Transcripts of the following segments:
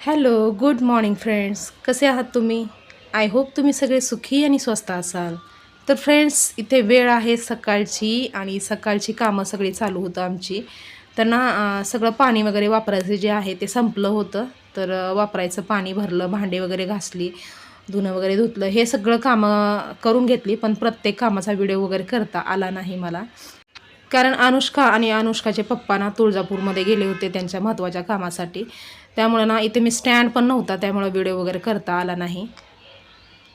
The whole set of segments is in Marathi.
हॅलो गुड मॉर्निंग फ्रेंड्स कसे आहात तुम्ही? आय होप तुम्ही सगळे सुखी आणि स्वस्त असाल. तर फ्रेंड्स इथे वेळ आहे सकाळची आणि सकाळची कामं सगळी चालू होतं आमची. तर ना सगळं पाणी वगैरे वापरायचं जे आहे ते संपलं होतं. तर वापरायचं पाणी भरलं भांडे वगैरे घासली धुणं वगैरे धुतलं हे सगळं कामं करून घेतली पण प्रत्येक कामाचा व्हिडिओ वगैरे करता आला नाही मला. कारण अनुष्का आणि अनुष्काचे पप्पा ना तुळजापूरमध्ये गेले होते त्यांच्या महत्त्वाच्या कामासाठी. त्यामुळं ना इथे मी स्टँड पण नव्हता त्यामुळं व्हिडिओ वगैरे करता आला नाही.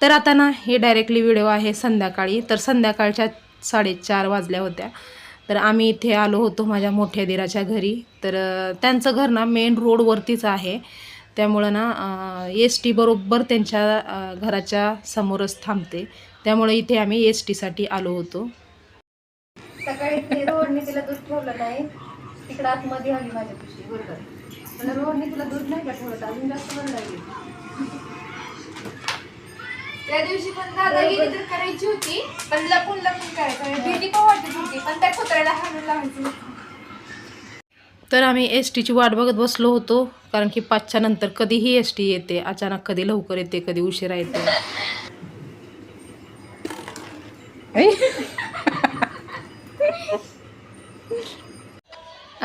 तर आता ना हे डायरेक्टली व्हिडिओ आहे संध्याकाळी. तर संध्याकाळच्या साडेचार वाजल्या होत्या. तर आम्ही इथे आलो होतो माझ्या मोठ्या दिराच्या घरी. तर त्यांचं घर ना मेन रोडवरतीच आहे. त्यामुळं ना एस टी बरोबर त्यांच्या घराच्या समोरच थांबते. त्यामुळे इथे आम्ही एस टीसाठी आलो होतो. सकाळी रोडने तिला दूध ठेवलं नाही. तिकडं आतमध्ये आली माझ्या बरोबर. मला रोहनने तुला दूध नाही का अजून जास्त बरं लागली. त्या दिवशी पण दादागिरी तर करायची होती पण लपून लपून करायचं. भीती पण वाटत होती पण त्या कुत्र्याला हाणून लावायचं. तर आम्ही एस टीची वाट बघत बसलो होतो कारण की पाचच्या नंतर कधीही एस टी येते अचानक कधी लवकर येते कधी उशिरा येते.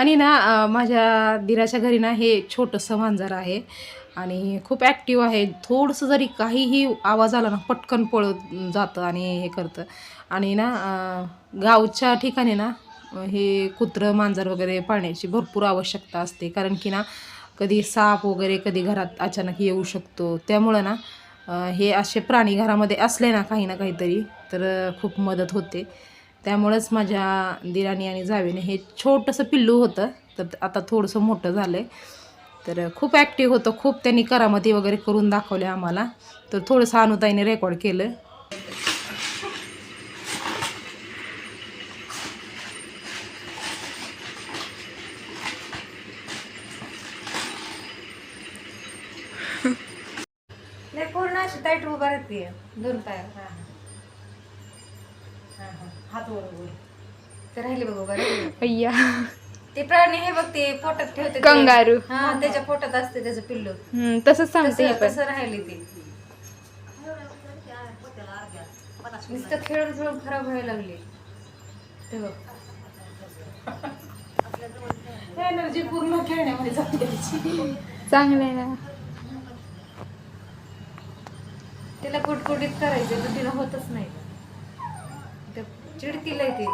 आणि ना माझ्या दिराच्या घरी ना हे छोटंसं मांजर आहे आणि खूप ॲक्टिव्ह आहे. थोडंसं जरी काहीही आवाज आला ना पटकन पळत जातं आणि हे करतं. आणि ना गावच्या ठिकाणी ना हे कुत्रं मांजर वगैरे पाळण्याची भरपूर आवश्यकता असते. कारण की ना कधी साप वगैरे कधी घरात अचानक येऊ शकतो. त्यामुळं ना हे असे प्राणी घरामध्ये असले ना काही ना काहीतरी तर खूप मदत होते. त्यामुळंच माझ्या दिराणी आणि जावेने हे छोटंसं पिल्लू होतं तर आता थोडंसं मोठं झालं आहे तर खूप ॲक्टिव्ह होतं खूप त्यांनी करामती वगैरे करून दाखवले आम्हाला. तर थोडंसं अनुताईने रेकॉर्ड केलं. नाही पूर्ण अशी ताईट उभा राहते दोन पाय हात ते राहिले बघ उभा राहिले. अय्या. ते प्राणी हे बघ ते पोटात ठेवते ते. कंगारू. हा त्याच्या पोटात असते त्याचं पिल्लू. हम्म, तसंच सांगते हे तसं पण. तसं राहिले ते. नुसतं खेळून खेळून खराब व्हायला लागले. ते बघ. एनर्जी पूर्ण खेळण्यामध्ये जाते. चांगलं आहे ना. तिला कुटकुटीत करायचं तर तिला होतच नाही. चिडकीला ते.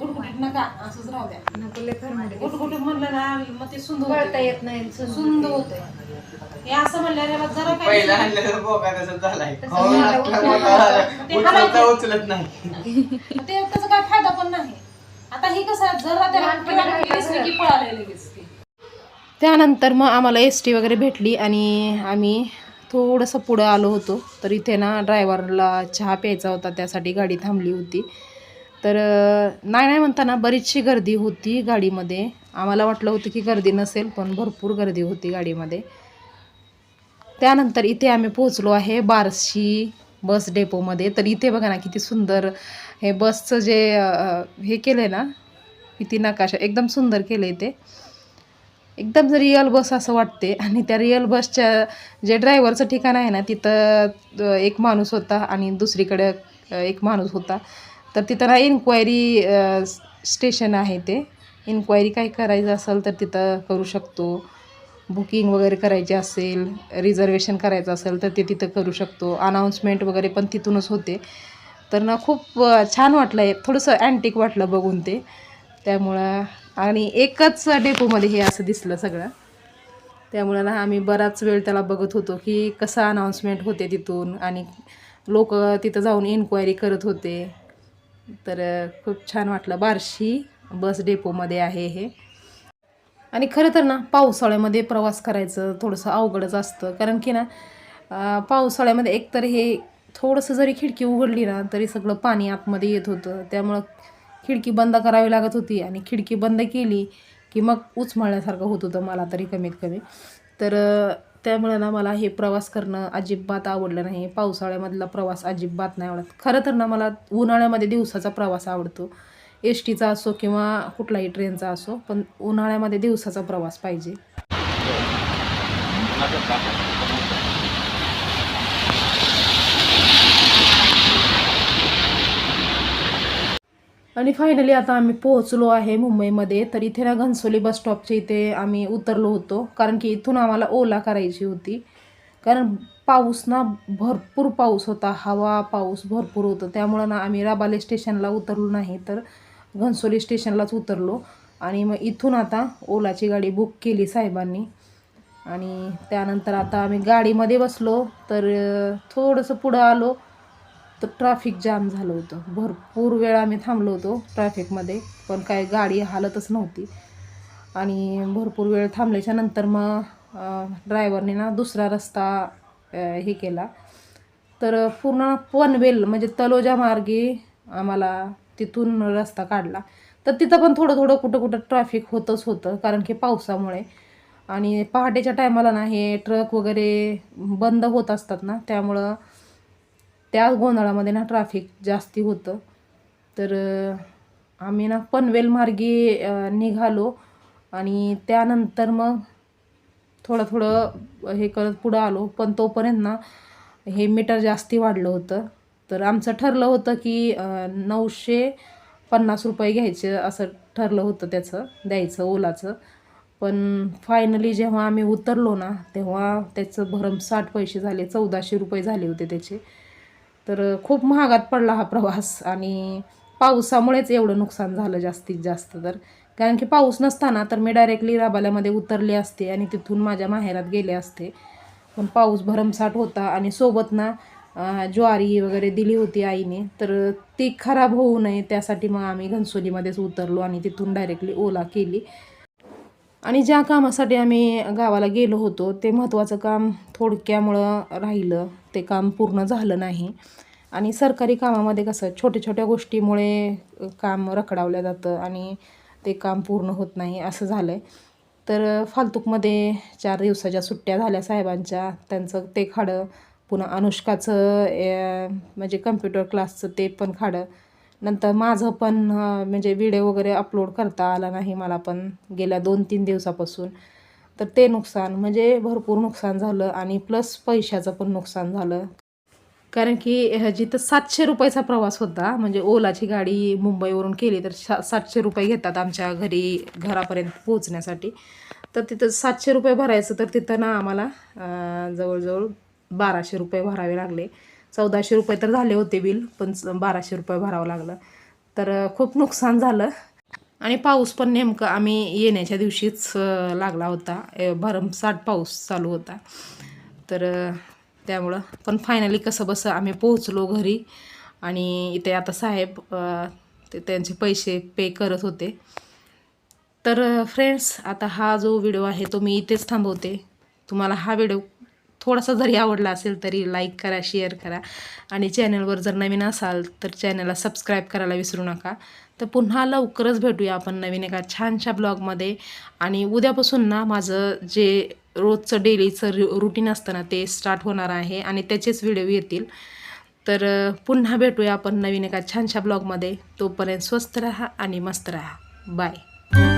गुटगुटीत नका असंच राहू द्या. नको लय खरमडे गुटगुटीत म्हणलं ना मग ते सुंदर वळता येत नाही सुंद होतंय. हे असं म्हणल्यावर जरा पहिला काय आणलेलं बोका तसंच झालाय. तसं खाऊन झालं, लागला उचलत मोठा नाही. उचलता उचलत नाही. ते त्याचा काय फायदा पण नाही. आता हे कसं आहे, जरा त्याला दिसली की लगेच ते. त्यानंतर मग आम्हाला एस टी वगैरे भेटली आणि आम्ही थोडंसं पुढं आलो होतो. तर इथे ना ड्रायव्हरला चहा प्यायचा होता त्यासाठी गाडी थांबली होती. तर नाही नाही म्हणताना बरीचशी गर्दी होती गाडीमध्ये. आम्हाला वाटलं होतं की गर्दी नसेल पण भरपूर गर्दी होती गाडीमध्ये. त्यानंतर इथे आम्ही पोहोचलो आहे बारशी बस डेपोमध्ये. तर इथे बघा ना किती सुंदर हे बसचं जे हे केलं आहे ना किती नकाशा एकदम सुंदर केलं आहे ते. एकदम रिअल बस असं वाटते आणि त्या रिअल बसच्या जे ड्रायव्हरचं ठिकाण आहे ना तिथं एक माणूस होता आणि दुसरीकडे एक माणूस होता. तर तिथं ना इन्क्वायरी स्टेशन आहे ते. इन्क्वायरी काय करायचं असेल तर तिथं करू शकतो. बुकिंग वगैरे करायची असेल रिझर्वेशन करायचं असेल तर ते तिथं करू शकतो. अनाऊन्समेंट वगैरे पण तिथूनच होते. तर ना खूप छान वाटलं आहे थोडंसं अँटिक वाटलं बघून ते. त्यामुळं आणि एकच डेपोमध्ये हे असं दिसलं सगळं. त्यामुळं ना आम्ही बराच वेळ त्याला बघत होतो की कसं अनाऊन्समेंट होते तिथून. आणि लोक तिथं जाऊन इन्क्वायरी करत होते. तर खूप छान वाटलं. बार्शी बस डेपोमध्ये आहे हे. आणि खरं तर ना पावसाळ्यामध्ये प्रवास करायचं थोडंसं अवघडच असतं. कारण की ना पावसाळ्यामध्ये एकतर हे थोडंसं जरी खिडकी उघडली ना तरी सगळं पाणी आतमध्ये येत होतं. त्यामुळं खिडकी बंद करावी लागत होती आणि खिडकी बंद केली की मग उचमळण्यासारखं होत होतं मला तरी कमीत कमी. तर त्यामुळं ना मला हे प्रवास करणं अजिबात आवडलं नाही. पावसाळ्यामधला प्रवास अजिबात नाही आवडत. खरं तर ना मला उन्हाळ्यामध्ये दिवसाचा प्रवास आवडतो. एस टीचा असो किंवा कुठलाही ट्रेनचा असो पण उन्हाळ्यामध्ये दिवसाचा प्रवास पाहिजे. हो. आणि फायनली आता आम्ही पोहोचलो आहे मुंबईमध्ये. तर इथे ना घनसोली बस स्टॉपच्या इथे आम्ही उतरलो होतो. कारण की इथून आम्हाला ओला करायची होती. कारण पाऊस ना भरपूर पाऊस होता. हवा पाऊस भरपूर होतं. त्यामुळं ना आम्ही राबाले स्टेशनला उतरलो नाही. तर घनसोली स्टेशनलाच उतरलो. आणि मग इथून आता ओलाची गाडी बुक केली साहेबांनी. आणि त्यानंतर आता आम्ही गाडीमध्ये बसलो. तर थोडंसं पुढं आलो. तर ट्रॅफिक जाम झालं होतं. भरपूर वेळ आम्ही थांबलो होतो ट्रॅफिकमध्ये पण काय गाडी हालतच नव्हती. आणि भरपूर वेळ थांबल्याच्या नंतर मग ड्रायव्हरने ना दुसरा रस्ता हे केला. तर पूर्ण पनवेल म्हणजे तलोजा मार्गे आम्हाला तिथून रस्ता काढला. तर तिथं पण थोडं थोडं कुठं कुठं ट्रॅफिक होतंच होतं कारण की पावसामुळे. आणि पहाटेच्या टायमाला ना हे ट्रक वगैरे बंद होत असतात ना त्यामुळं त्या गोंधळामध्ये ना ट्रॅफिक जास्ती होतं. तर आम्ही ना पनवेल मार्गे निघालो आणि त्यानंतर मग थोडं थोडं हे करत पुढं आलो. पण तोपर्यंत ना हे मीटर जास्ती वाढलं होतं. तर आमचं ठरलं होतं की नऊशे पन्नास रुपये घ्यायचे असं ठरलं होतं त्याचं द्यायचं ओलाचं. पण फायनली जेव्हा आम्ही उतरलो ना तेव्हा त्याचं भरमसाठ पैसे झाले चौदाशे रुपये झाले होते त्याचे. तर खूप महागात पडला हा प्रवास आणि पावसामुळेच एवढं नुकसान झालं जास्तीत जास्त तर. कारण की पाऊस नसताना तर मी डायरेक्टली राबाल्यामध्ये उतरले असते आणि तिथून माझ्या माहेरात गेले असते. पण पाऊस भरमसाठ होता आणि सोबत ना ज्वारी वगैरे दिली होती आईने. तर ती खराब होऊ नये त्यासाठी मग आम्ही घनसोलीमध्येच उतरलो आणि तिथून डायरेक्टली ओला केली. आणि ज्या कामासाठी आम्ही गावाला गेलो होतो ते महत्त्वाचं काम थोडक्यामुळं राहिलं. ते काम पूर्ण झालं नाही. आणि सरकारी कामामध्ये कसं छोट्या छोट्या गोष्टीमुळे काम रखडावलं जातं आणि ते काम पूर्ण होत नाही असं झालं आहे तर फालतूकमध्ये चार दिवसाच्या सुट्ट्या झाल्या साहेबांच्या. त्यांचं ते खाडं पुन्हा अनुष्काचं म्हणजे कम्प्युटर क्लासचं ते पण खाडं. नंतर माझं पण म्हणजे व्हिडिओ वगैरे अपलोड करता आला नाही मला पण गेल्या दोन तीन दिवसापासून. तर ते नुकसान म्हणजे भरपूर नुकसान झालं आणि प्लस पैशाचं पण नुकसान झालं. कारण की ह्या जिथं सातशे रुपयाचा प्रवास होता म्हणजे ओलाची गाडी मुंबईवरून केली तर सा सातशे रुपये घेतात आमच्या घरी घरापर्यंत पोहोचण्यासाठी. तर तिथं सातशे रुपये भरायचं तर तिथं ना आम्हाला जवळजवळ बाराशे रुपये भरावे लागले. चौदाशे रुपये तर झाले होते बिल पण बाराशे रुपये भरावं लागलं. तर खूप नुकसान झालं. आणि पाऊस पण नेमकं आम्ही येण्याच्या दिवशीच लागला होता. अं, भरमसाठ पाऊस चालू होता. तर त्यामुळं पण फायनली कसं बसं आम्ही पोहोचलो घरी. आणि इथे आता साहेब ते त्यांचे पैसे पे करत होते. तर फ्रेंड्स आता हा जो व्हिडिओ आहे तो मी इथेच थांबवते. तुम्हाला हा व्हिडिओ थोडासा जरी आवडला असेल तरी लाईक करा शेअर करा. आणि चॅनलवर जर नवीन असाल तर चॅनलला सबस्क्राईब करायला विसरू नका. तर पुन्हा लवकरच भेटूया आपण नवीन एका छानशा ब्लॉगमध्ये. आणि उद्यापासून ना माझं जे रोजचं डेलीचं रुटीन असतं ना ते स्टार्ट होणार आहे आणि त्याचेच व्हिडिओ येतील. तर पुन्हा भेटूया आपण नवीन एका छानशा ब्लॉगमध्ये. तोपर्यंत स्वस्त राहा आणि मस्त राहा. बाय